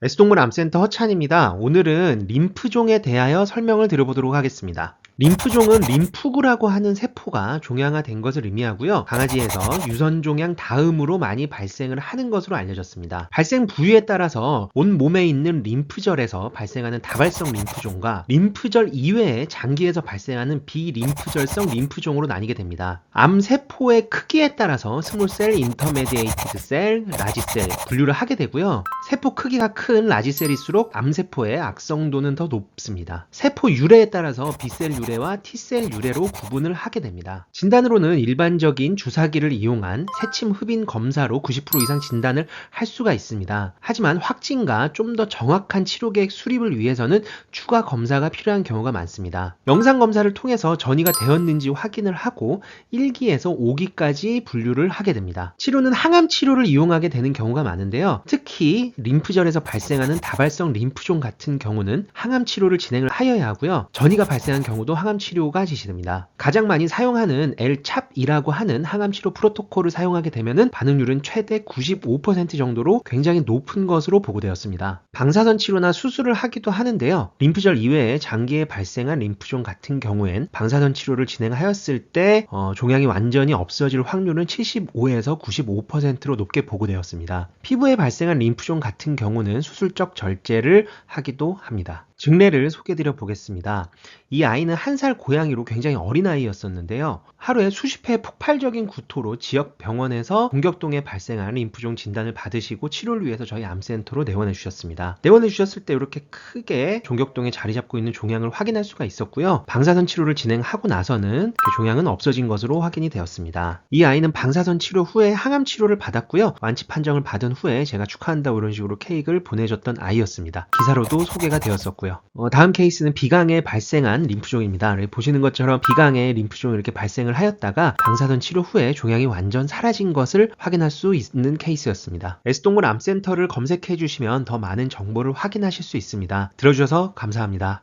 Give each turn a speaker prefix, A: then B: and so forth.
A: S동물 암센터 허찬입니다. 오늘은 림프종에 대하여 설명을 드려보도록 하겠습니다. 림프종은 림프구라고 하는 세포가 종양화된 것을 의미하고요. 강아지에서 유선종양 다음으로 많이 발생을 하는 것으로 알려졌습니다. 발생 부위에 따라서 온 몸에 있는 림프절에서 발생하는 다발성 림프종과 림프절 이외에 장기에서 발생하는 비림프절성 림프종으로 나뉘게 됩니다. 암세포의 크기에 따라서 스몰셀, 인터메디에이티드 셀, 라지셀 분류를 하게 되고요. 세포 크기가 큰 라지셀일수록 암세포의 악성도는 더 높습니다. 세포 유래에 따라서 B셀 유래 와 T셀 유래로 구분을 하게 됩니다. 진단으로는 일반적인 주사기를 이용한 세침 흡인 검사로 90% 이상 진단을 할 수가 있습니다. 하지만 확진과 좀 더 정확한 치료 계획 수립을 위해서는 추가 검사가 필요한 경우가 많습니다. 영상 검사를 통해서 전이가 되었는지 확인을 하고 1기에서 5기까지 분류를 하게 됩니다. 치료는 항암 치료를 이용하게 되는 경우가 많은데요. 특히 림프절에서 발생하는 다발성 림프종 같은 경우는 항암 치료를 진행을 하여야 하고요. 전이가 발생한 경우도 항암 치료가 지시됩니다. 가장 많이 사용하는 L찹이라고 하는 항암 치료 프로토콜을 사용하게 되면은 반응률은 최대 95% 정도로 굉장히 높은 것으로 보고되었습니다. 방사선 치료나 수술을 하기도 하는데요. 림프절 이외에 장기에 발생한 림프종 같은 경우엔 방사선 치료를 진행하였을 때 어, 종양이 완전히 없어질 확률은 75에서 95%로 높게 보고되었습니다. 피부에 발생한 림프종 같은 경우는 수술적 절제를 하기도 합니다. 증례를 소개드려 보겠습니다. 이 아이는 한살 고양이로 굉장히 어린 아이였었는데요. 하루에 수십 회 폭발적인 구토로 지역 병원에서 공격동에 발생한 림프종 진단을 받으시고 치료를 위해서 저희 암센터로 내원해 주셨습니다. 내원해 주셨을 때 이렇게 크게 종격동에 자리 잡고 있는 종양을 확인할 수가 있었고요. 방사선 치료를 진행하고 나서는 그 종양은 없어진 것으로 확인이 되었습니다. 이 아이는 방사선 치료 후에 항암 치료를 받았고요. 완치 판정을 받은 후에 제가 축하한다고 이런 식으로 케이크를 보내줬던 아이였습니다. 기사로도 소개가 되었었고요. 어, 다음 케이스는 비강에 발생한 림프종입니다. 네, 보시는 것처럼 비강에 림프종이 이렇게 발생을 하였다가 방사선 치료 후에 종양이 완전 사라진 것을 확인할 수 있는 케이스였습니다. S동물 암센터를 검색해 주시면 더 많은 정보를 확인하실 수 있습니다. 들어주셔서 감사합니다.